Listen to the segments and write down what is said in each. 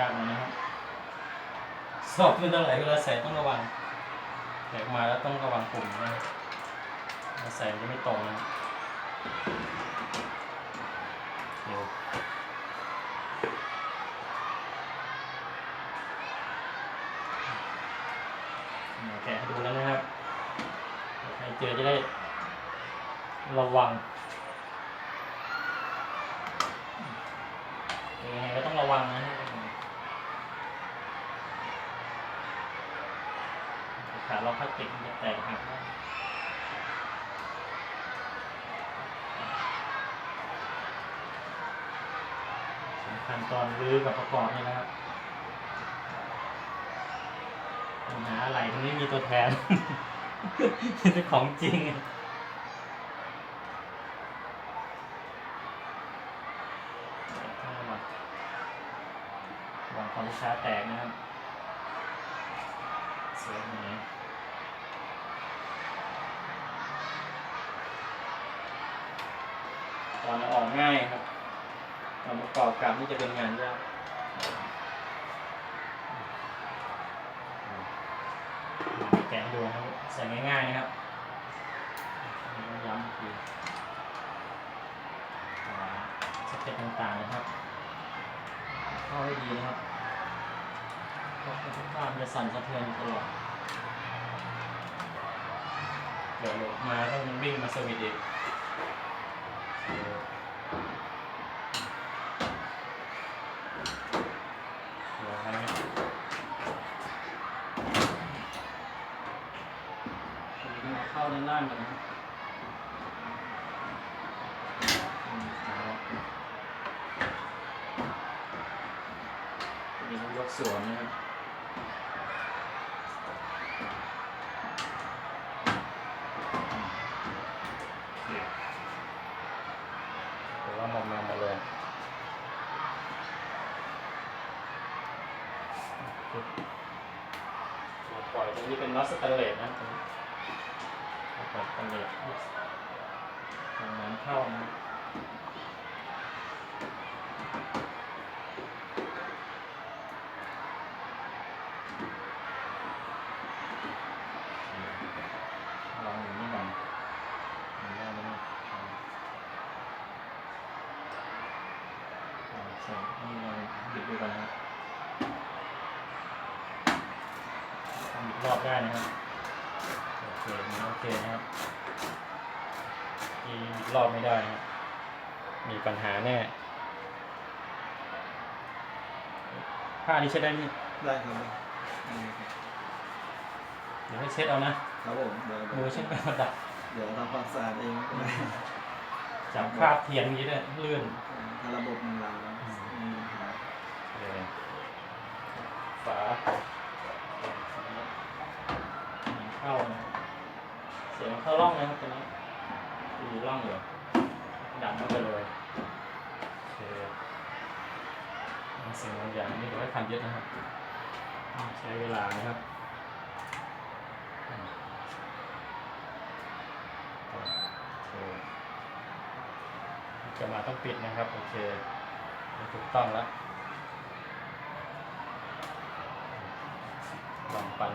ยากหน่อยนะครับสอบขึ้นเท่าไหร่เวลาใส่ต้องระวังแตกมาแล้วต้องระวังปุ่มนะเวลาใส่จะไม่ตรงนะครับเดี๋ยวแกะให้ดูแล้วนะครับใครเจอจะได้ระวังยังไงก็ต้องระวังนะฮะ ขาเราพลาสติกมันจะแตกหักสำคัญตอนรื้อกับประกอบนี่นะครับปัญหาอะไรมันไม่มีตัวแทนเป็นของจริงวังระวังความช้าแตกนะครับ เสียหาย ตอนออกง่ายครับตอนประกอบกับนี่จะเป็นงานยากแกะดูนะครับใส่ง่ายๆนะครับย้ำอีกทีสเต็ปต่างๆนะครับ เข้าให้ดีนะครับเพราะทุกข้ามนจะสั่นสะเทือนตลอดเดี๋ยวหลบมาต้องวิ่งมาสวิตช์อีก เดี๋ยวให้เข้าด้านล่างก่อนนะครับอืมเอามียกสวมนะครับ น็อตสแตนเลสนะตรงนี้ปล่อยสแตนเลสทางน้ำเข้านะลองอย่างนี้ก่อนอย่างนี้ได้ไหมเนี่ย อ่าใช่นี่ลองบิดดูกันนะครับทำอีก รอบได้นะครับโอเคนี่โอเคนะครับอีกรอบไม่ได้นะครับมีปัญหาแน่ผ้านี้เช็ดได้ไหมได้ครับได้ครับเดี๋ยวให้เช็ดเอานะครับผมเดี๋ยวมือเช็ดไม่กระดับเดี๋ยวทำความสะอาดเองก็ได้จับคราบเทียนอย่างนี้ด้วยลื่นถ้าระบบมันรันแล้วมีปัญหาเลยฝาเข้านะเสียงเข้าร่องนะครับตอนนี้มีร่องอยู่ดันเข้าไปเลยโอเคเสียงบางอย่างนี่เดี๋ยวให้ทำเยอะนะครับใช้เวลานะครับโอเคจะมาต้องปิดนะครับ โอเคถูกต้องแล้วลองปัน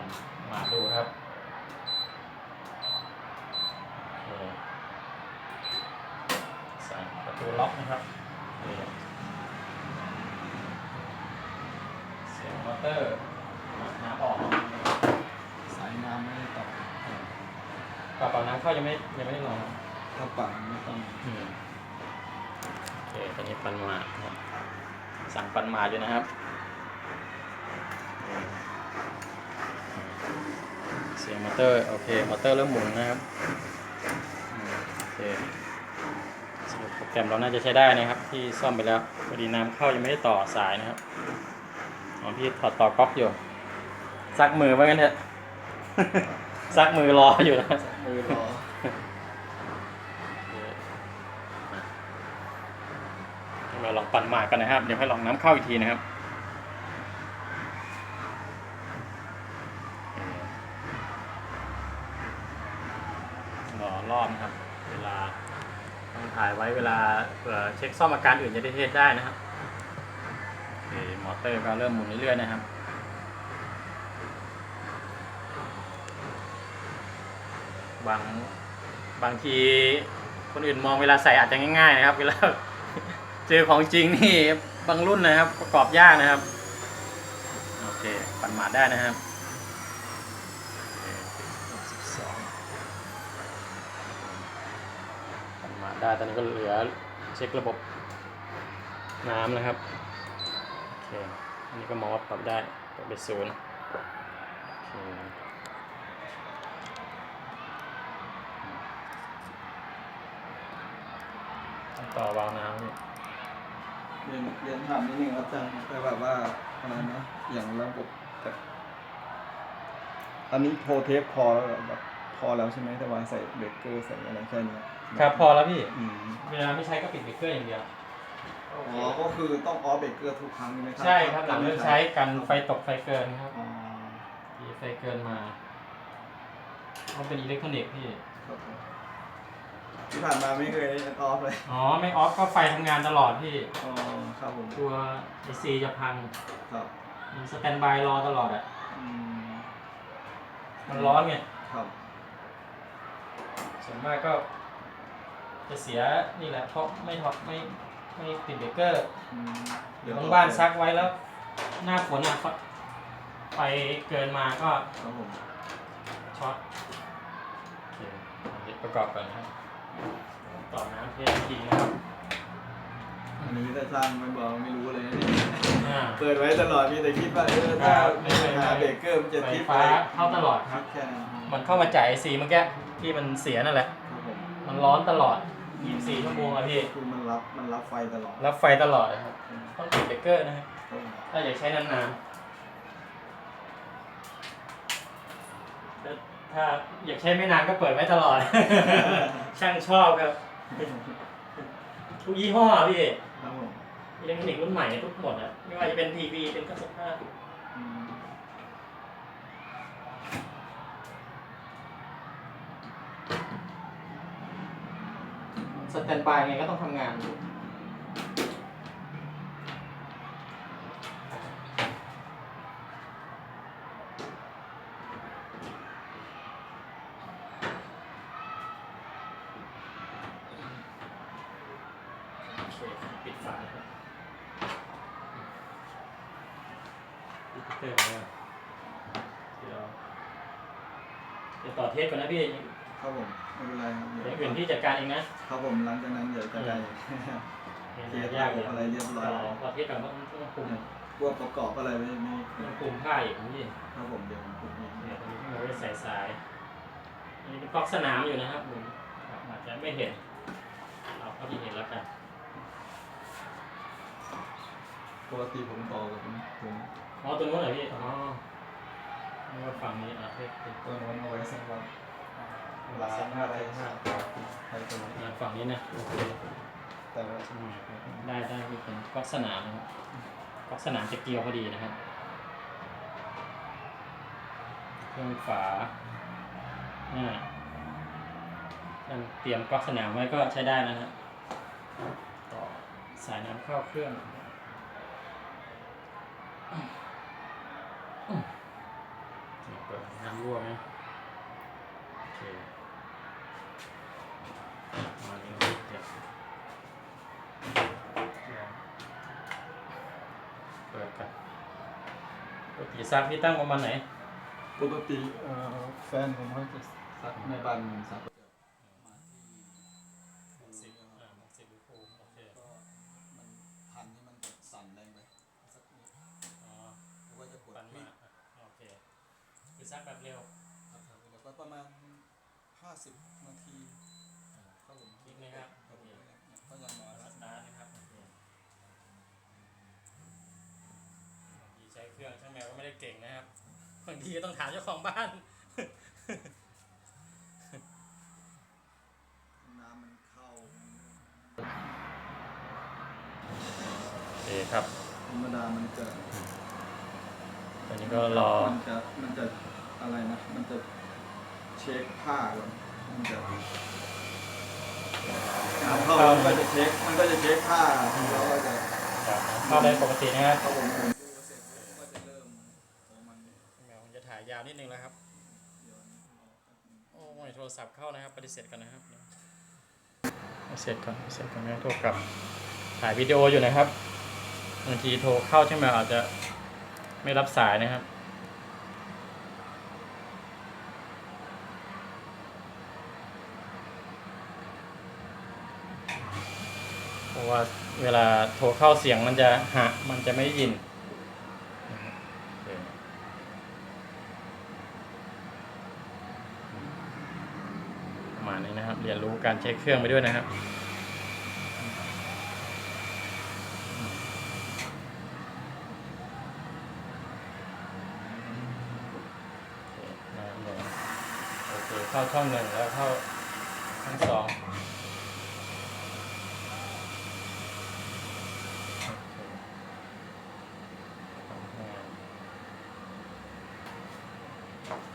มาดูครับโอเคใส่ประตู ล็อกนะครับโอเคเสียงมอเตอร์น้ำออกสายน้ำไม่ได้ต่อกระเป๋าน้ำเข้ายังไม่ยังไม่ได้ลองถ้าปั่นไม่ต้องอืมโอเคตอนนี้ปันมาครับสั่งปันมาอยู่นะครับอืมเสียงมอเตอร์โอเคมอเตอร์เริ่มหมุนนะครับอืมโอเคสรุป โปรแกรมเราน่าจะใช้ได้นะครับ ที่ซ่อมไปแล้วพอดีน้ำเข้ายังไม่ได้ต่อสายนะครับอ๋อพี่ถอดต่อก๊อกอยู่ซักมือไว้กันเถอะซักมือรออยู่นะมือรอเราลองปั่นหมากกันนะครับ เดี๋ยวให้ลองน้ำเข้าอีกทีนะครับรอรอบนะครับเวลาต้อง ถ่ายไว้เวลาเเช็คซ่อมอาการอื่นจะได้เทสได้นะครับอมอเตอร์ก็เริ่มหมุนเรื่อยๆนะครับบางบางทีคนอื่นมองเวลาใส่อาจจะง่ายๆนะครับเวลาเจอของจริงนี่บางรุ่นนะครับประกอบยากนะครับ โอเค ปั่นหมาดได้นะครับโอเค62ปั่นหมาด ได้ตอนนี้ก็เหลือเช็คระบบน้ำนะครับโอเคอันนี้ก็มองว่าปรับได้ปรับเป็นศูนย์โอเคต่อวาล์วน้ำเนี่เรียนเรียนถามนิดนึงอาจารย์แต่แบบว่าอะไรนะอย่างระบบแต่อันนี้โพเทปพอแล้วเหรอแบบพอแล้วใช่ไหมแต่ว่าใส่เบรกเกอร์ใส่อะไรแค่นี้ ครับพอแล้วพี่ อืมเวลาไม่ใช้ก็ปิดเบรกเกอร์อย่างเดียว อ๋อก็คือต้องออฟเบรกเกอร์ทุกครั้งใช่ไหมครัใช่ครับหลังเลิกใช้กันไฟตกไฟเกินครับอ๋อมีไฟเกินมาเพราะเป็นอิเล็กทรอนิกส์พี่ ครับผมที่ผ่านมาไม่เคยออฟเลยอ๋อ ไม่ออฟก็ไฟทำงานตลอดพี่ อ๋อครับผมตัว AC จะพัง ครับมีสแตนบายรอตลอดอะ อืมมันร้อนไงครับส่วนมากก็ จะเสียนี่แหละเพราะไม่ถอดไม่ไม่ติดเบรกเกอร์อืมเดี๋ยวบางบ้านซักไว้แล้ว หน้าฝนอะไฟเกินมาก็ครับผมช็อตโอเคอันนี้ประกอบกันนะครับต่อน้ำเทสจริงนะครับอันนี้แต่ช่างไม่บอกไม่รู้เลยนะเนี่ยอ่าเปิดไว้ตลอดมีแต่คิดว่าเออถ้าครับไม่หาเบรกเกอร์มันจะไฟทิปฟ้าไปเข้าตลอดครับแค่นั้นมันเข้ามาจ่ายสีเมื่อกี้ที่มันเสียนั่นแหละครับผมมันร้อนตลอด 24ชั่วโมงอะพี่ คือมันรับมันรับไฟตลอดรับไฟตลอดนะครับ ต้องติดเบรกเกอร์นะครับครับผมถ้าอยากใช้นานๆแต่ถ้าอยากใช้ไม่นานก็เปิดไว้ตลอด ช่างชอบครับ ทุกยี่ห้ออะพี่ครับผมอิเล็กทรอนิกส์รุ่นใหม่ทุกหมดอะไม่ว่าจะเป็นทีวีเป็นเครื่องซักผ้า อืม ส แตนบายไงก็ต้องทำงานอยู่โอเคปิดฝาครับปิดเตอร์แล้วเดี๋ยวเดี๋ยวต่อเทปก่อนนะพี่ ครับผม ไม่เป็นไรครับเดี๋ยวเดี๋ยวอื่นพี่จัดการเองนะครับผมหลังจากนั้นเดี๋ยวจะได้เดี๋ยวยากเลยอะไรเรียบร้อยต่อต่อเทปก่อนต้องต้องคุมพวกประกอบอะไรไม่ไม่ต้องคุมผ้าอีกพี่ครับผมเดี๋ยวผมคุมเองเนี่ยตอนนี้เราได้ใส่สายอันนี้เป็นก๊อกสนามอยู่นะครับผมครับอาจจะไม่เห็นเราก็ที่เห็นแล้วกันปกติผมต่อกับผมผมอ๋อตรงนู้นเหรอพี่อ๋อนี่ว่าฝั่งนี้อะเทปเป็นตัวโน้นเอาไว้สำหรับ ล้างอะไรห้าใครตัวนี้อะฝั่งนี้นะโอเคแต่ว่าอืมได้ได้ที่เป็นก๊อกสนามนะครับก๊อกสนามจะเกลียวพอดีนะครับเครื่องฝาอ่ายังเตรียมก๊อกสนามไว้ก็ใช้ได้นะฮะต่อสายน้ำเข้าเครื่อง เปิดน้ำรั่วไหมโอเคมาเรื่องเดี๋ยวเปิดกัน ปกติซักที่ตั้งประมาณไหน ปกติเอ่อแฟนผมเขาจะซักในบ้านซักมาที่สิบอ่าหกสิบคูโอเคก็มันพันนี่มันจะสั่นแรงไปสักนิดอ๋อหรือว่าจะกดปันคลิมากอะโอเคคือซักแบบเร็วครับครับแล้วก็ประมาณ 50 นาทีครับผมคลิกนะครับคโอรับผเคมก็ยังน้อยสแล้วตาร์ทนะครับโอเคบางทีใช้เครื่องช่างแมวก็ไม่ได้เก่งนะครับบางทีก็ต้องถามเจ้าของบ้าน น้ำมันเข้าโอเคครับ ธรรมดามันจะตอนนี้ก็รอ มันจะมันจะอะไรนะ มันจะเช็คผ้าก่อนมันจะน้ำเข้ามันก็จะเช็ค มันก็จะเช็คผ้าแล้วก็จะครับเข้าได้ปกตินะครับพอผมาวนิดนึงแล้วครับ โอ้ยโทรศัพท์เข้านะครับ ปฏิเสธกันนะครับปฏิเสธก่อนปฏิเสธก่อนนะโทรกลับ ถ่ายวิดีโออยู่นะครับบางทีโทรเข้าใช่ไหมอาจจะไม่รับสายนะครับเพราะว่าเวลาโทรเข้าเสียงมันจะหะมันจะไม่ได้ยินนะครับโอเคประมาณนี้นะครับ เรียนรู้ การใช้เครื่องไปด้วยนะครับโอเคเข้าช่องหนึ่งแล้วเข้าช่องสอง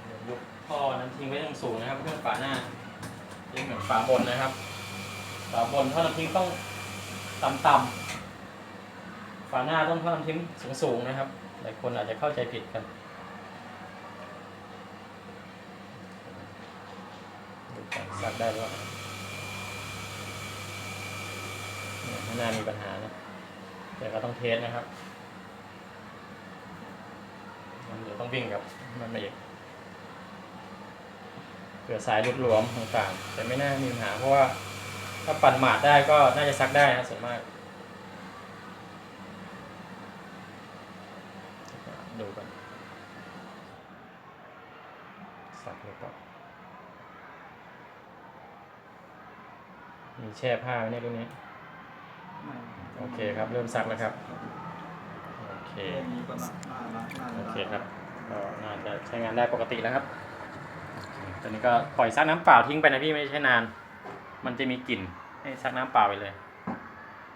เดี๋ยวยุบท่อนั้นทิ้งไว้ตรงสูงนะครับ เครื่องฝาหน้ายังเหมือนฝา บนนะครับฝาบนท่อน้ำทิ้งต้องต่ำๆฝาหน้าต้องท่อน้ำทิ้งสูงๆนะครับหลายคนอาจจะเข้าใจผิดกันดูก่อนซักได้หรือเปล่าเนี่ยข้างหน้ามีปัญหานะแต่ก็ต้องเทสนะครับ มันเดี๋ยวต้องวิ่งกับมันมาอีก เผื่อสายหลุดหลวมต่างๆแต่ไม่น่ามีปัญหาเพราะว่าถ้าปั่นหมาดได้ก็น่าจะซักได้นะส่วนมาก ดูกันซักหรือเปล่ามีแช่ผ้าไว้ในรุ่นนี้ไม่โอเคครับ เริ่มซักแล้วครับ โอเคแค่นี้ก็น่าน่ารักน่าโอรักเคครับก็น่าจะใช้งานได้ปกติแล้วครับ ตอนนี้ก็ปล่อยซักน้ำเปล่าทิ้งไปนะพี่ไม่ใช่นาน มันจะมีกลิ่นให้ซักน้ำเปล่าไปเลย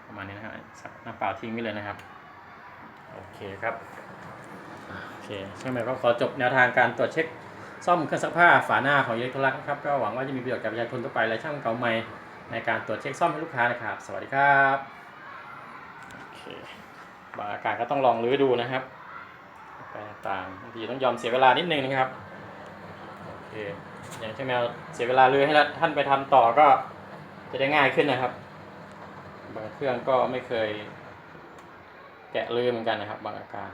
ประมาณนี้นะครับซักน้ำเปล่าทิ้งไปเลยนะครับ โอเคครับโอเคช่างแมวก็ขอจบแนวทางการตรวจเช็คซ่อมเครื่องซักผ้าฝาหน้าของอิเล็กทรลักนะครับก็หวังว่าจะมีประโยชน์กับประชาชนทั่วไปและช่างเก่าใหม่ในการตรวจเช็คซ่อมให้ลูกค้านะครับ สวัสดีครับโอเคบางอาการก็ต้องลองรื้อดูนะครับไปต่างบางทีต้องยอมเสียเวลานิดนึงนะครับโอเค อย่างเช่นแมวเสียเวลารื้อให้ท่านไปทำต่อก็จะได้ง่ายขึ้นนะครับ บางเครื่องก็ไม่เคยแกะรื้อเหมือนกันนะครับ บางอาการ